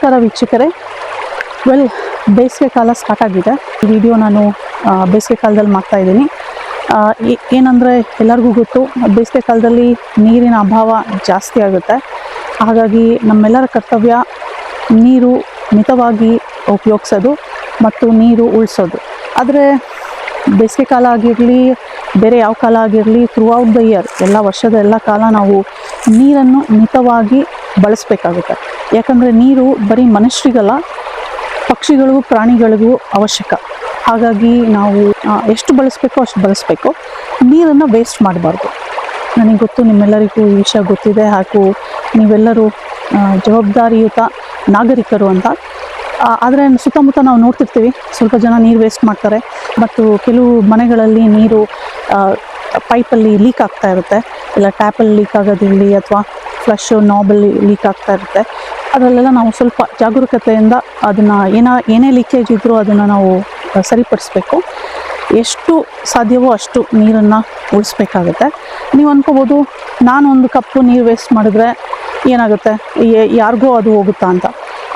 ನಮಸ್ಕಾರ ವೀಕ್ಷಕರೇ. ವೆಲ್ ಬೇಸಿಗೆ ಕಾಲ ಸ್ಟಾರ್ಟ್ ಆಗಿದೆ. ವಿಡಿಯೋ ನಾನು ಬೇಸಿಗೆ ಕಾಲದಲ್ಲಿ ಮಾಡ್ತಾ ಇದ್ದೀನಿ. ಏನಂದರೆ ಎಲ್ಲರಿಗೂ ಗೊತ್ತು, ಬೇಸಿಗೆ ಕಾಲದಲ್ಲಿ ನೀರಿನ ಅಭಾವ ಜಾಸ್ತಿ ಆಗುತ್ತೆ. ಹಾಗಾಗಿ ನಮ್ಮೆಲ್ಲರ ಕರ್ತವ್ಯ ನೀರು ಮಿತವಾಗಿ ಉಪಯೋಗಿಸೋದು ಮತ್ತು ನೀರು ಉಳಿಸೋದು. ಆದರೆ ಬೇಸಿಗೆ ಕಾಲ ಆಗಿರಲಿ, ಬೇರೆ ಯಾವ ಕಾಲ ಆಗಿರಲಿ ಥ್ರೂ ಔಟ್ ದ ಇಯರ್ ಎಲ್ಲ ವರ್ಷದ ಎಲ್ಲ ಕಾಲ ನಾವು ನೀರನ್ನು ಮಿತವಾಗಿ ಬಳಸಬೇಕಾಗುತ್ತೆ. ಯಾಕಂದರೆ ನೀರು ಬರೀ ಮನುಷ್ಯರಿಗಲ್ಲ, ಪಕ್ಷಿಗಳಿಗೂ ಪ್ರಾಣಿಗಳಿಗೂ ಅವಶ್ಯಕ. ಹಾಗಾಗಿ ನಾವು ಎಷ್ಟು ಬಳಸಬೇಕೋ ಅಷ್ಟು ಬಳಸಬೇಕು. ನೀರನ್ನು ವೇಸ್ಟ್ ಮಾಡಬಾರ್ದು. ನನಗೆ ಗೊತ್ತು, ನಿಮ್ಮೆಲ್ಲರಿಗೂ ಈ ವಿಷಯ ಗೊತ್ತಿದೆ. ಹಾಗೂ ನೀವೆಲ್ಲರೂ ಜವಾಬ್ದಾರಿಯುತ ನಾಗರಿಕರು ಅಂತ. ಆದರೆ ಸುತ್ತಮುತ್ತ ನಾವು ನೋಡ್ತಿರ್ತೀವಿ, ಸ್ವಲ್ಪ ಜನ ನೀರು ವೇಸ್ಟ್ ಮಾಡ್ತಾರೆ. ಮತ್ತು ಕೆಲವು ಮನೆಗಳಲ್ಲಿ ನೀರು ಪೈಪಲ್ಲಿ ಲೀಕ್ ಆಗ್ತಾ ಇರುತ್ತೆ. ಇಲ್ಲ ಟ್ಯಾಪಲ್ಲಿ ಲೀಕ್ ಆಗೋದಿರಲಿ ಅಥವಾ ಫ್ಲಶ್ ನಾಬಲ್ ಲೀಕ್ ಆಗ್ತಾ ಇರುತ್ತೆ. ಅದರಲ್ಲೆಲ್ಲ ನಾವು ಸ್ವಲ್ಪ ಜಾಗರೂಕತೆಯಿಂದ ಅದನ್ನು ಏನ ಏನೇ ಲೀಕೇಜ್ ಇದ್ದರೂ ಅದನ್ನು ನಾವು ಸರಿಪಡಿಸ್ಬೇಕು. ಎಷ್ಟು ಸಾಧ್ಯವೋ ಅಷ್ಟು ನೀರನ್ನು ಉಳಿಸ್ಬೇಕಾಗುತ್ತೆ. ನೀವು ಅಂದ್ಕೋಬೋದು ನಾನು ಒಂದು ಕಪ್ಪು ನೀರು ವೇಸ್ಟ್ ಮಾಡಿದ್ರೆ ಏನಾಗುತ್ತೆ? ಯಾರಿಗೋ ಅದು ಹೋಗುತ್ತಾ ಅಂತ.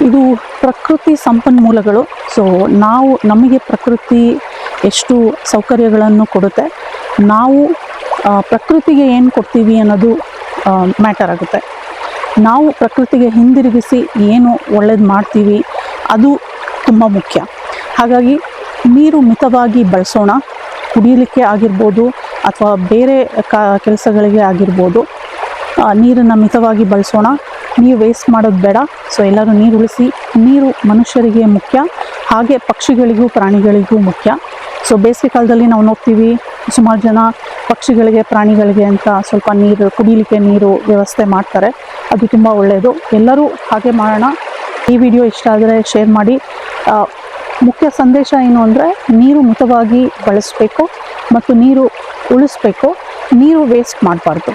ಇದು ಪ್ರಕೃತಿ ಸಂಪನ್ಮೂಲಗಳು. ಸೊ ನಾವು ನಮಗೆ ಪ್ರಕೃತಿ ಎಷ್ಟು ಸೌಕರ್ಯಗಳನ್ನು ಕೊಡುತ್ತೆ, ನಾವು ಪ್ರಕೃತಿಗೆ ಏನು ಕೊಡ್ತೀವಿ ಅನ್ನೋದು ಮ್ಯಾಟರ್ ಆಗುತ್ತೆ. ನಾವು ಪ್ರಕೃತಿಗೆ ಹಿಂದಿರುಗಿಸಿ ಏನು ಒಳ್ಳೇದು ಮಾಡ್ತೀವಿ, ಅದು ತುಂಬ ಮುಖ್ಯ. ಹಾಗಾಗಿ ನೀರು ಮಿತವಾಗಿ ಬಳಸೋಣ. ಕುಡಿಯಲಿಕ್ಕೆ ಆಗಿರ್ಬೋದು ಅಥವಾ ಬೇರೆ ಕ, ಕೆಲಸಗಳಿಗೆ ಆಗಿರ್ಬೋದು ನೀರನ್ನು ಮಿತವಾಗಿ ಬಳಸೋಣ. ನೀರು ವೇಸ್ಟ್ ಮಾಡೋದು ಬೇಡ. ಸೊ ಎಲ್ಲರೂ ನೀರು ಉಳಿಸಿ, ನೀರು ಮನುಷ್ಯರಿಗೆ ಮುಖ್ಯ. ಹಾಗೆ ಪಕ್ಷಿಗಳಿಗೂ ಪ್ರಾಣಿಗಳಿಗೂ ಮುಖ್ಯ. ಸೊ ಬೇಸಿಗೆ ಕಾಲದಲ್ಲಿ ನಾವು ನೋಡ್ತೀವಿ, ಸುಮಾರು ಜನ ಪಕ್ಷಿಗಳಿಗೆ, ಪ್ರಾಣಿಗಳಿಗೆ ಅಂತ ಸ್ವಲ್ಪ ನೀರು, ಕುಡಿಲಿಕ್ಕೆ ನೀರು ವ್ಯವಸ್ಥೆ ಮಾಡ್ತಾರೆ. ಅದು ತುಂಬ ಒಳ್ಳೆಯದು ಎಲ್ಲರೂ ಹಾಗೆ ಮಾಡೋಣ. ಈ ವಿಡಿಯೋ ಇಷ್ಟ ಆದರೆ ಶೇರ್ ಮಾಡಿ. ಮುಖ್ಯ ಸಂದೇಶ ಏನು ಅಂದರೆ ನೀರು ಮಿತವಾಗಿ ಬಳಸಬೇಕು ಮತ್ತು ನೀರು ಉಳಿಸ್ಬೇಕು. ನೀರು ವೇಸ್ಟ್ ಮಾಡಬಾರ್ದು.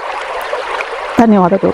ಧನ್ಯವಾದಗಳು.